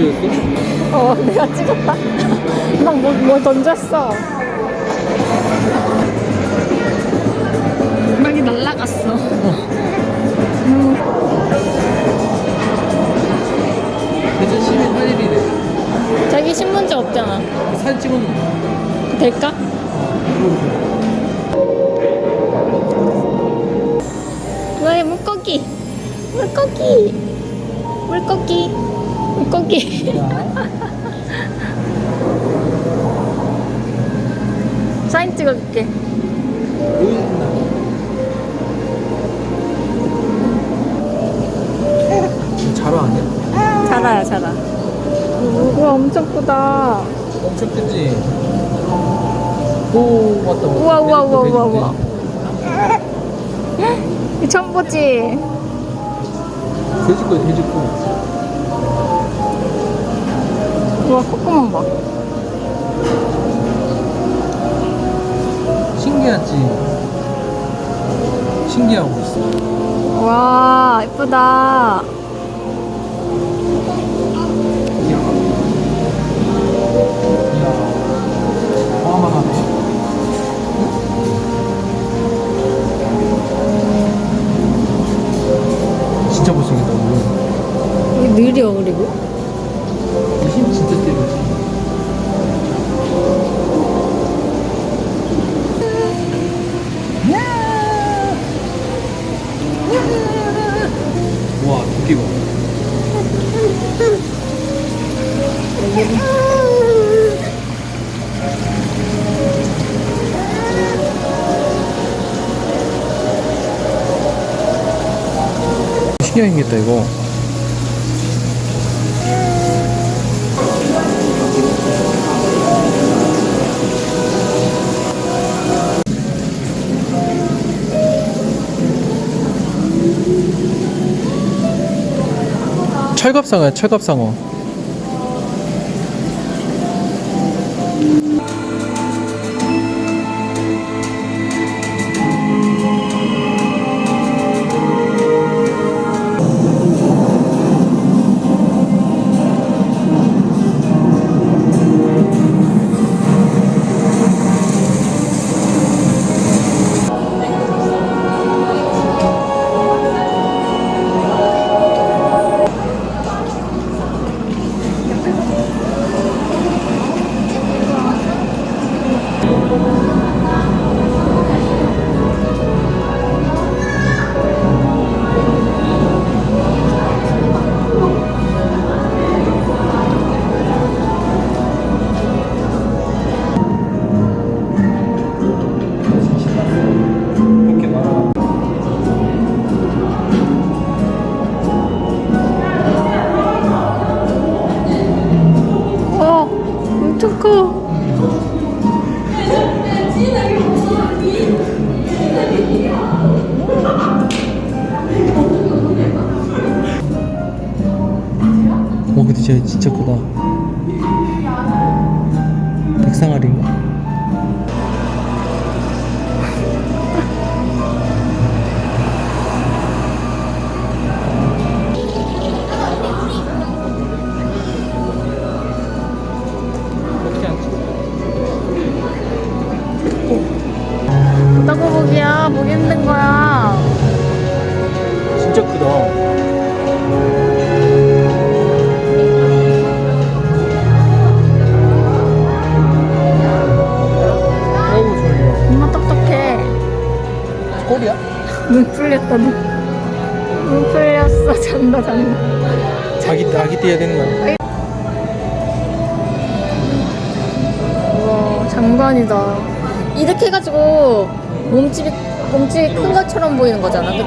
찍혀졌어? 어, 내가 찍었다. 막 뭐, 뭐 던졌어. 막이 날라갔어. 음, 대전 시민 한일이네. 자기 신문지 없잖아. 사진 찍었는데. 될까? 왜 물고기? 물고기. 물고기. 물고기. 사진 찍어줄게. 보여준다. 자라 아니야? 자라야 자라. 우와 엄청 크다. 엄청 크지? 오, 왔다, 왔다. 우와 우와 우와 우와 우와. 이 처음 보지? 돼지 거야, 돼지 거. 우와 콧구멍 봐. 신기하지? 신기하고 있어. 와 예쁘다. 생겼다, 이거. 철갑상어야, 철갑상어. 어, 근데 진짜, 진짜 크다. 백상아리인가? 눈 풀렸다 눈. 눈 풀렸어 잔다 잔다. 아기, 아기 떼야 되는 거야. 우와 장관이다. 이렇게 해가지고 몸집이 몸집이 큰 것처럼 보이는 거잖아, 그렇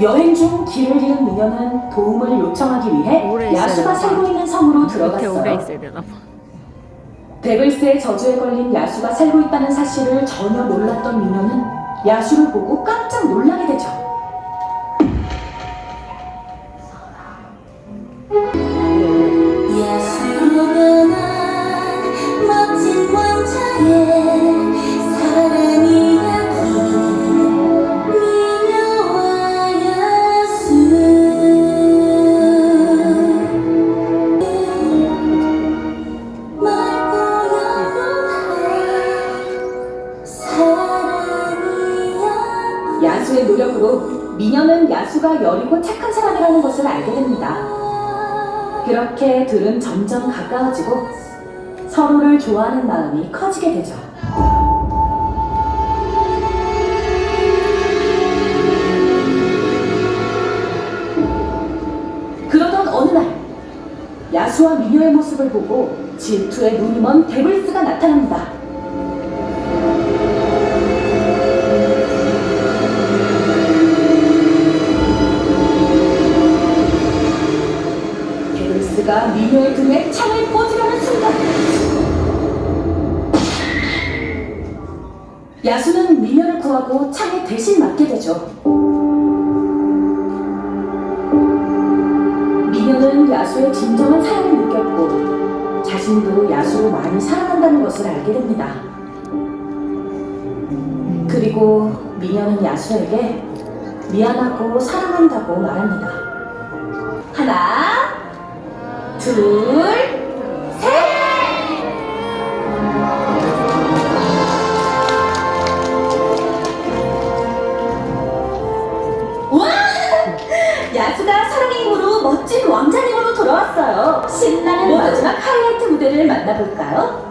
여행 중 길을 잃은 미녀는 도움을 요청하기 위해 야수가 살고 있는 오래 들어갔어요. 데블스의 저주에 걸린 야수가 살고 있다는 사실을 전혀 몰랐던 미녀는 야수를 보고 깜짝 놀라게 되죠. 여리고 착한 사람이라는 것을 알게 됩니다. 그렇게 둘은 점점 가까워지고 서로를 좋아하는 마음이 커지게 되죠. 그러던 어느 날 야수와 미녀의 모습을 보고 질투에 눈이 먼 데블스가 나타납니다. 하고 창에 대신 맞게 되죠. 미녀는 야수의 진정한 사랑을 느꼈고 자신도 야수를 많이 사랑한다는 것을 알게 됩니다. 그리고 미녀는 야수에게 미안하고 사랑한다고 말합니다. 하나, 둘, 무대를 만나볼까요?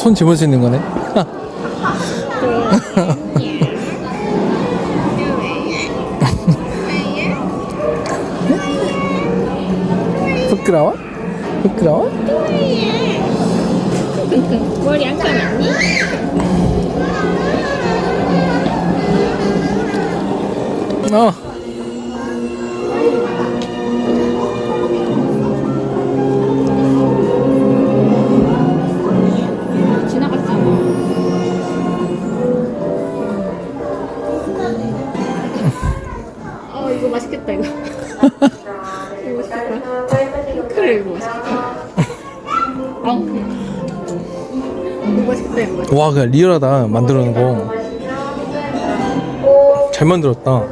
손 집을 수 있는 거네. 부끄러워? 부끄러워? 머리 안 감았니? 어. 어 와, 그 리얼하다. 만들어 놓은 거. 잘 만들었다.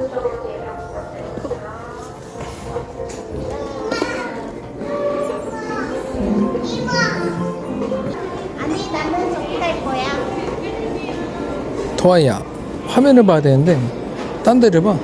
토아이야. 화면을 봐야 되는데, 딴 데를 봐.